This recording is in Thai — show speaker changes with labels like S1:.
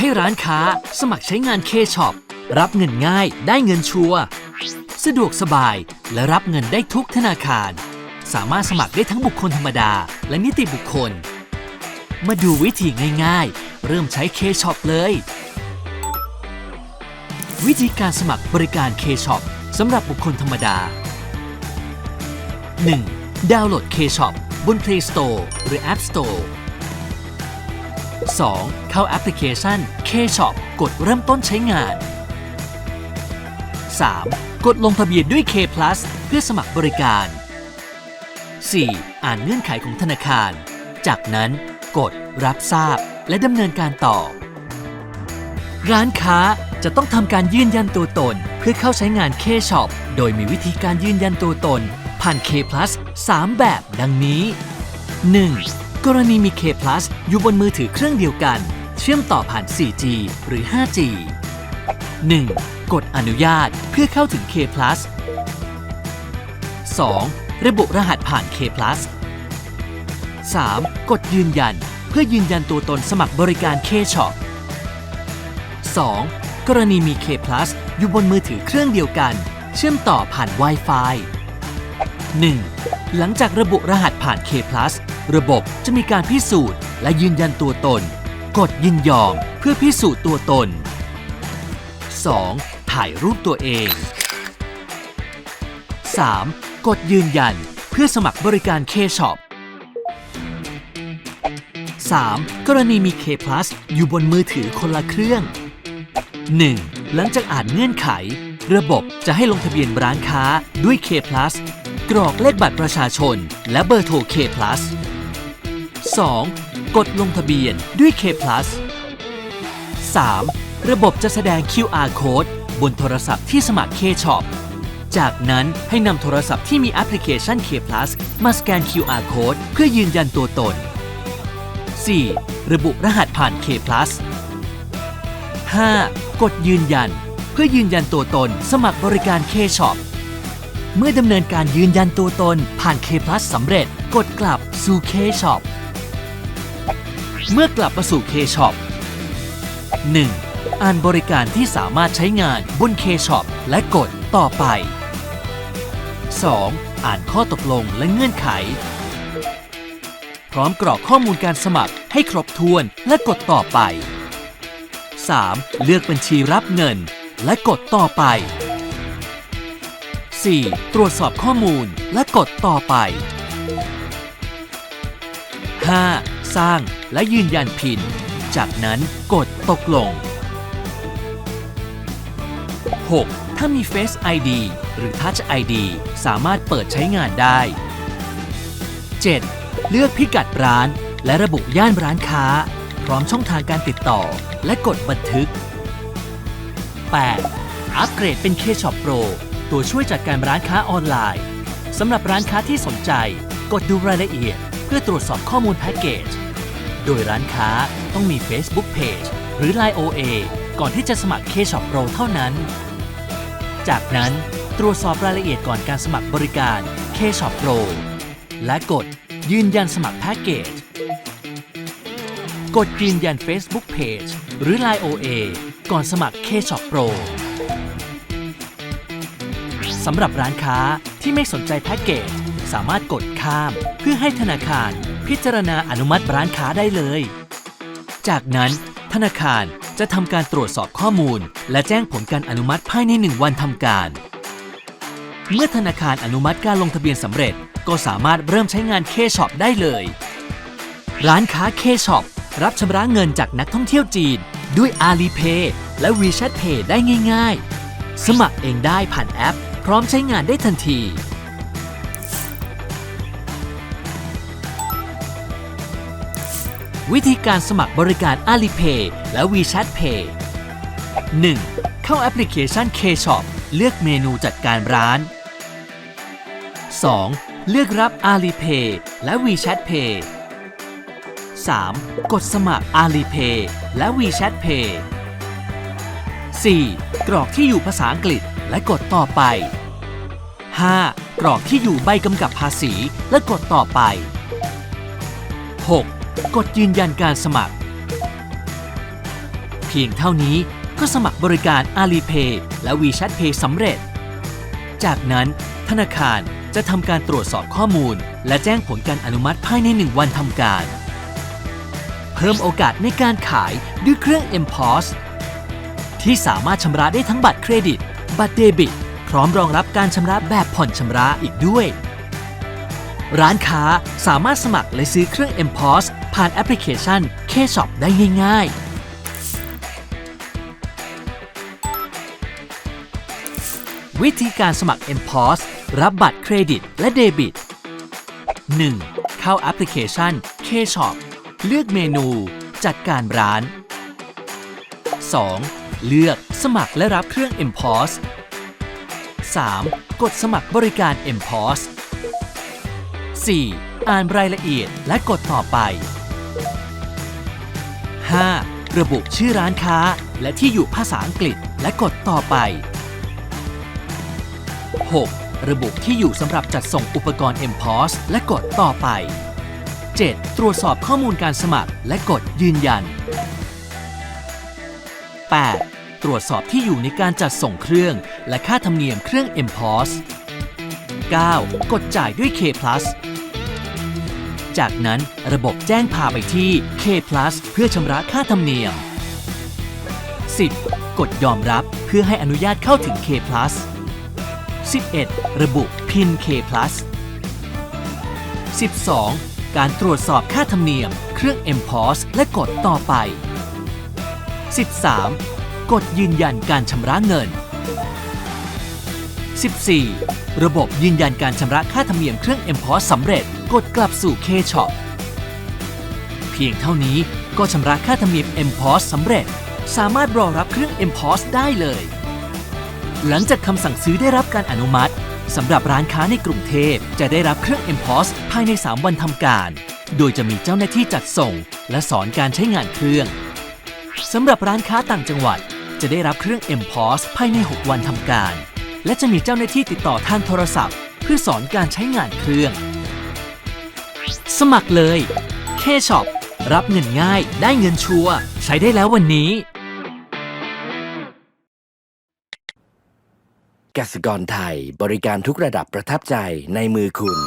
S1: ให้ร้านค้าสมัครใช้งาน K-Shop รับเงินง่ายได้เงินชัวร์สะดวกสบายและรับเงินได้ทุกธนาคาร สามารถสมัครได้ทั้งบุคคลธรรมดา และนิติบุคคล มาดูวิธีง่าย ๆ เริ่มใช้ K-Shop เลย วิธีการสมัครบริการ K-Shop สำหรับบุคคลธรรมดา 1. ดาวน์โหลด K-Shop บน Play Store หรือ App Store 2. เข้าแอปพลิเคชัน K-Shop กดเริ่มต้นใช้งาน 3. กดลงทะเบียนด้วย K Plus เพื่อสมัครบริการ 4. อ่านเงื่อนไขของธนาคาร จากนั้นกดรับทราบและดำเนินการต่อ ร้านค้าจะต้องทำการยืนยันตัวตน เพื่อเข้าใช้งาน K-Shop โดยมีวิธีการยืนยันตัวตน ผ่าน K Plus 3 แบบดังนี้ 1. กรณีมี K Plus อยู่บนมือถือเครื่องเดียวกัน เชื่อมต่อผ่าน 4G หรือ 5G 1. กดอนุญาตเพื่อเข้าถึง K Plus 2. ระบุรหัสผ่าน K Plus 3. กดยืนยัน เพื่อยืนยันตัวตนสมัครบริการ K-Shop 2. กรณีมี K Plus อยู่บนมือถือเครื่องเดียวกัน เชื่อมต่อผ่าน Wi-Fi 1. หลังจากระบุรหัสผ่าน K Plus ระบบจะมีการพิสูจน์และยืนยันตัวตน กดยินยอมเพื่อพิสูจน์ตัวตน 2. ถ่ายรูปตัวเอง 3. กดยืนยันเพื่อสมัครบริการ K-Shop 3. กรณีมี K Plus อยู่บนมือถือคนละเครื่อง 1. หลังจากอ่านเงื่อนไข ระบบจะให้ลงทะเบียนร้านค้าด้วย K Plus กรอกเลขบัตรประชาชน และเบอร์โทร K Plus 2. กดลงทะเบียนด้วย K Plus 3. ระบบจะแสดง QR code บนโทรศัพท์ที่สมัคร K Shop จากนั้นให้นำโทรศัพท์ที่มีแอปพลิเคชัน K Plus มาสแกน QR code เพื่อยืนยันตัวตน 4. ระบุรหัสผ่าน K Plus 5. กดยืนยัน เพื่อยืนยันตัวตน สมัครบริการ K Shop เมื่อดำเนินการยืนยันตัวตนผ่าน K Plus สำเร็จ กดกลับสู่ K Shop เมื่อกลับมาสู่ K Shop 1. อ่านบริการที่สามารถใช้งานบน K Shop และกดต่อไป 2. อ่านข้อตกลงและเงื่อนไข พร้อมกรอกข้อมูลการสมัครให้ครบถ้วนและกดต่อไป 3. เลือกบัญชีรับเงิน และกดต่อไป 4. ตรวจสอบข้อมูลและกดต่อไป 5. สร้างและยืนยันพิน จากนั้นกดตกลง 6. ถ้ามี Face ID หรือ Touch ID สามารถเปิดใช้งานได้ 7. เลือกพิกัดร้าน และระบุย่านร้านค้า พร้อมช่องทางการติดต่อ และกดบันทึก 8. อัปเกรดเป็น K-Shop Pro ตัวช่วยจัดการร้านค้าออนไลน์สำหรับร้านค้าที่สนใจ กดดูรายละเอียด เพื่อตรวจสอบข้อมูลแพ็กเกจ โดยร้านค้าต้องมี Facebook Page หรือ Line OA ก่อนที่จะสมัคร K-Shop Pro เท่านั้น จากนั้นตรวจสอบรายละเอียดก่อนการสมัครบริการ K-Shop Pro และกดยืนยันสมัครแพ็กเกจ กดยืนยัน Facebook Page หรือ Line OA ก่อนสมัคร K-Shop Pro สำหรับร้านค้าที่ไม่สนใจแพ็กเกจ สามารถกดข้าม เพื่อให้ธนาคารพิจารณาอนุมัติร้านค้าได้เลย จากนั้น ธนาคารจะทำการตรวจสอบข้อมูล และแจ้งผลการอนุมัติภายใน 1 วันทำการ เมื่อธนาคารอนุมัติการลงทะเบียนสำเร็จ ก็สามารถเริ่มใช้งาน K-Shop ได้เลย ร้านค้า K-Shop รับชำระเงินจากนักท่องเที่ยวจีน ด้วย Alipay และ WeChat Pay ได้ง่าย ๆ สมัครเองได้ผ่านแอป พร้อมใช้งานได้ทันที วิธีการสมัครบริการ Alipay และ WeChat Pay 1. เข้าแอปพลิเคชัน K-Shop เลือกเมนูจัดการร้าน 2. เลือกรับ Alipay และ WeChat Pay 3. กดสมัคร Alipay และ WeChat Pay 4. กรอกที่อยู่ภาษาอังกฤษและกดต่อไป 5. กรอกที่อยู่ใบกำกับภาษีและกดต่อไป 6. กดยืนยันการสมัคร เพียงเท่านี้ก็สมัครบริการ Alipay และ WeChat Pay สำเร็จ จากนั้นธนาคารจะทำการตรวจสอบข้อมูล และแจ้งผลการอนุมัติภายใน 1 วันทำการ เพิ่มโอกาสในการขายด้วยเครื่อง MPOS ที่สามารถชำระได้ทั้งบัตรเครดิต บัตรเดบิต พร้อมรองรับการชำระแบบผ่อนชำระอีกด้วย ร้านค้าสามารถสมัครและซื้อเครื่อง MPOS ผ่านแอปพลิเคชัน K-Shop ได้ง่าย ๆวิธีการสมัคร MPOS รับบัตรเครดิตและเดบิต 1. เข้าแอปพลิเคชัน K-Shop เลือกเมนู จัดการร้าน 2. เลือกสมัครและรับเครื่อง MPOS 3. กดสมัครบริการ MPOS 4. อ่านรายละเอียดและกดต่อไป 5. ระบุชื่อร้านค้า และที่อยู่ภาษาอังกฤษและกดต่อไป 6. ระบุที่อยู่สำหรับจัดส่งอุปกรณ์ MPOS และกดต่อไป 7. ตรวจสอบข้อมูลการสมัครและกดยืนยัน 8. ตรวจสอบที่อยู่ในการจัดส่งเครื่อง และค่าธรรมเนียมเครื่อง MPOS 9. กดจ่ายด้วย K Plus จากนั้นระบบแจ้งพาไปที่ K เพื่อชำระค่าธรรมเนียม 10. กดยอมรับเพื่อให้อนุญาตเข้าถึง K 11. ระบุ PIN K 12. การตรวจสอบค่าธรรมเนียม เครื่อง MPOS และกดต่อไป 13. กดยืนยันการชำระเงิน 14. ระบบยืนยันการชำระค่าธรรมเนียมเครื่อง MPOS สำเร็จ กดกลับสู่ K-Shop เพียงเท่านี้ก็ชำระค่าธรรมเนียม MPOS สำเร็จ สามารถรอรับเครื่อง MPOS ได้เลย หลังจากคำสั่งซื้อได้รับการอนุมัติสำหรับร้านค้าในกรุงเทพจะได้รับเครื่อง MPOS ภายใน 3 วันทำการ โดยจะมีเจ้าหน้าที่จัดส่ง และสอนการใช้งานเครื่องสำหรับร้านค้าต่างจังหวัด จะได้รับเครื่อง MPOS ภายใน 6 วันทำการ และจะมีเจ้าหน้าที่ติดต่อทางโทรศัพท์ เพื่อสอนการใช้งานเครื่อง สมัครเลย K-Shop รับเงินง่ายได้เงินชัวร์ใช้ได้แล้ววันนี้
S2: กสิกรไทยบริการทุกระดับประทับใจในมือคุณ